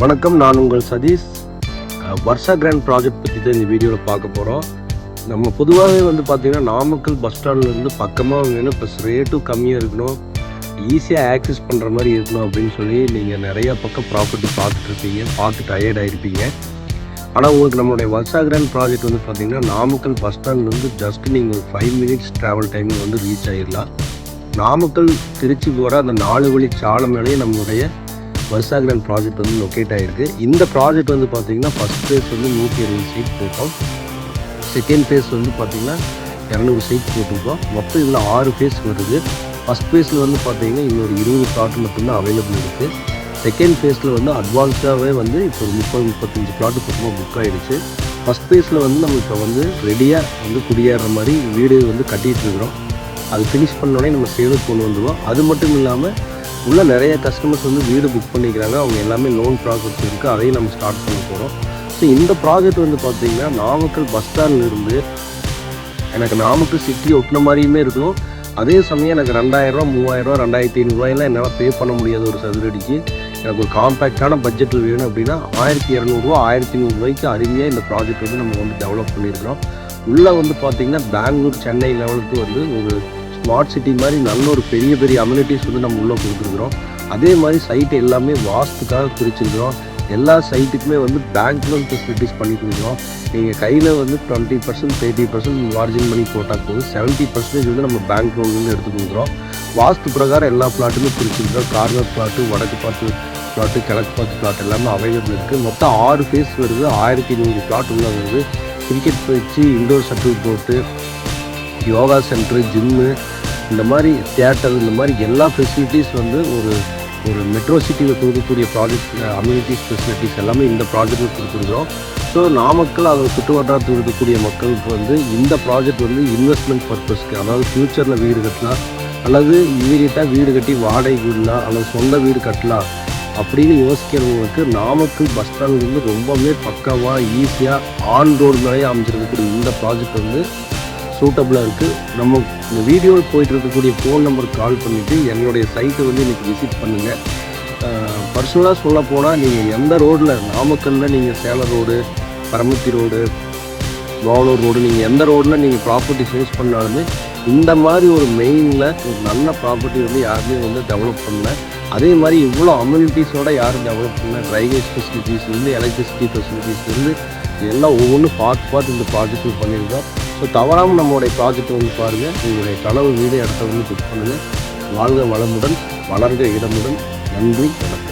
வணக்கம் நான் உங்கள் சதீஷ். வர்ஷா கிராண்ட் ப்ராஜெக்ட் பற்றி தான் இந்த வீடியோவில் பார்க்க போகிறோம் நம்ம பொதுவாகவே வந்து பார்த்திங்கன்னா நாமக்கல் பஸ் ஸ்டாண்ட்லேருந்து பக்கமாக வேணும் ப்ளஸ் ரேட்டும் கம்மியாக இருக்கணும். ஈஸியாக ஆக்சஸ் பண்ணுற மாதிரி இருக்கணும் அப்படின்னு சொல்லி நீங்கள் நிறையா பக்கம் ப்ராப்பர்ட்டி பார்த்துட்ருப்பீங்க பார்த்து டயர்ட் ஆகிருப்பீங்க ஆனால் உங்களுக்கு நம்மளுடைய வர்ஷா கிராண்ட் ப்ராஜெக்ட் வந்து பார்த்திங்கன்னா நாமக்கல் பஸ் ஸ்டாண்ட்லேருந்து ஜஸ்ட் நீங்கள் ஒரு ஃபைவ் மினிட்ஸ் ட்ராவல் டைமில் வந்து ரீச் ஆகிடலாம் நாமக்கல் திருச்சி போகிற அந்த நாலு வழி சாலை மேலேயே நம்மளுடைய வர்ஷா ப்ராஜெக்ட் வந்து லொக்கேட் ஆகிருக்கு இந்த ப்ராஜெக்ட் வந்து பார்த்திங்கன்னா ஃபஸ்ட் ஃபேஸ் வந்து நூற்றி இருபது சீட் போட்டோம். செகண்ட் ஃபேஸ் வந்து பார்த்திங்கன்னா இரநூறு சீட் போட்டிருக்கோம். மொத்தம் இதில் ஆறு ஃபேஸ் வருது. ஃபஸ்ட் ஃபேஸில் வந்து பார்த்திங்கன்னா இன்னொரு இருபது பிளாட் மட்டும்தான் அவைலபிள் இருக்குது செகண்ட் ஃபேஸில் வந்து அட்வான்ஸாகவே வந்து இப்போ ஒரு முப்பது முப்பத்தஞ்சு பிளாட்டு பக்கமாக புக் ஆகிடுச்சு ஃபஸ்ட் ஃபேஸில் வந்து நம்ம இப்போ வந்து ரெடியாக வந்து குடியேற மாதிரி வீடு வந்து கட்டிகிட்டு இருக்கிறோம். அது ஃபினிஷ் பண்ணோடனே நம்ம சேலுக்கு கொண்டு வந்துடுவோம் அது மட்டும் இல்லாமல் உள்ள நிறைய கஸ்டமர்ஸ் வந்து வீடு புக் பண்ணிக்கிறாங்க. அவங்க எல்லாமே லோன் ப்ராஜெக்ட் இருக்குது அதையும் நம்ம ஸ்டார்ட் பண்ண போகிறோம் ஸோ இந்த ப்ராஜெக்ட் வந்து பார்த்திங்கன்னா நாமக்கல் பஸ் ஸ்டாண்ட்லேருந்து எனக்கு நாமக்கல் சிட்டி ஒட்டின மாதிரியுமே இருக்கும் அதே சமயம் எனக்கு ரெண்டாயிரரூவா மூவாயிரரூவா ரெண்டாயிரத்தி ஐநூறுரூவாயெல்லாம் என்னால் பே பண்ண முடியாத ஒரு சதுரடிக்கு. எனக்கு ஒரு காம்பேக்டான பட்ஜெட்டில் வேணும் அப்படின்னா ஆயிரத்தி இரநூறுவா ஆயிரத்தி நூறுரூவாய்க்கு அருமையாக இந்த ப்ராஜெக்ட் வந்து நம்ம வந்து டெவலப் பண்ணியிருக்கிறோம். உள்ளே வந்து பார்த்திங்கன்னா பெங்களூர் சென்னை லெவலுக்கு வந்து ஒரு ஸ்மார்ட் சிட்டி மாதிரி நல்ல ஒரு பெரிய பெரிய அம்யூனிட்டிஸ் வந்து நம்ம உள்ளே கொடுத்துருக்குறோம். அதே மாதிரி சைட் எல்லாமே வாஸ்துக்காக பிரிச்சிருக்கிறோம். எல்லா சைட்டுக்குமே வந்து பேங்க் லோன் ஃபெசிலிட்டிஸ் பண்ணி கொடுக்குறோம். நீங்கள் கையில் வந்து twenty percent thirty percent margin பண்ணி போட்டால் போதும். செவன்ட்டி பர்சன்டேஜ் வந்து நம்ம பேங்க் லோன்லேருந்து எடுத்து கொடுக்குறோம். வாஸ்து பிரகாரம் எல்லா பிளாட்டுமே பிரிச்சிருக்கிறோம். கார்னர் பிளாட்டு வடக்கு பார்த்து பிளாட்டு கிழக்கு பார்த்து பிளாட் எல்லாமே அவைலபிள் இருக்குது மொத்தம் ஆறு ஃபேஸ் வருது. ஆயிரத்தி நூறு பிளாட் உள்ள வருது. கிரிக்கெட் பயிற்சி இண்டோர் சர்டிஃபிகேட் போட்டு யோகா சென்டரு ஜிம்மு இந்த மாதிரி தியேட்டர் இந்த மாதிரி எல்லா ஃபெசிலிட்டிஸ் வந்து ஒரு ஒரு மெட்ரோ சிட்டியில் கொடுக்கக்கூடிய ப்ராஜெக்ட் அம்யூனிட்டிஸ் ஃபெசிலிட்டிஸ் எல்லாமே இந்த ப்ராஜெக்ட்டில் கொடுத்துருக்குறோம். ஸோ நாமக்கல் அதை சுற்று வட்டாரத்தில் இருக்கக்கூடிய மக்களுக்கு வந்து இந்த ப்ராஜெக்ட் வந்து இன்வெஸ்ட்மெண்ட் பர்பஸ்க்கு அதாவது ஃப்யூச்சரில் வீடு கட்டலாம் அல்லது இமீடியட்டாக வீடு கட்டி வாடகை விடலாம் அல்லது சொந்த வீடு கட்டலாம் அப்படின்னு யோசிக்கிறவங்களுக்கு நாமக்கல் பஸ் ஸ்டாண்ட்லேருந்து ரொம்பவே பக்காவாக ஈஸியாக ஆன் ரோடு மேலேயே அமைச்சிருக்கக்கூடிய இந்த ப்ராஜெக்ட் வந்து சூட்டபுளாக இருக்குது நம்ம இந்த வீடியோவில் போயிட்டு இருக்கக்கூடிய ஃபோன் நம்பருக்கு கால் பண்ணிவிட்டு என்னுடைய சைட்டை வந்து இன்றைக்கி விசிட் பண்ணுங்கள் பர்சனலாக சொல்ல போனால் நீங்கள் எந்த ரோட்டில் நாமக்கல்லில் நீங்கள் Salem road Paramathi road Kovalur road நீங்கள் எந்த ரோடில் நீங்கள் ப்ராப்பர்ட்டி சேல்ஸ் பண்ணாலுமே இந்த மாதிரி ஒரு மெயினில் ஒரு நல்ல ப்ராப்பர்ட்டி வந்து யாருமே வந்து டெவலப் பண்ணல. அதே மாதிரி இவ்வளோ அம்யூனிட்டிஸோடு யாரும் டெவலப் பண்ணல. ட்ரைனேஜ் ஃபெசிலிட்டிஸ்லேருந்து எலக்ட்ரிசிட்டி ஃபெசிலிட்டிஸ்லேருந்து எல்லாம் ஒவ்வொன்றும் பார்த்து பார்த்து இந்த ப்ராஜெக்ட் பண்ணியிருக்கோம். ஸோ தவறாமல் நம்மளுடைய ப்ராஜெக்ட் வந்து பாருங்கள் உங்களுடைய கனவு வீடு இடத்த வந்து புக் பண்ணுங்கள் வாழ்க வளமுடன் வளர்க இடமுடன். நன்றி வணக்கம்.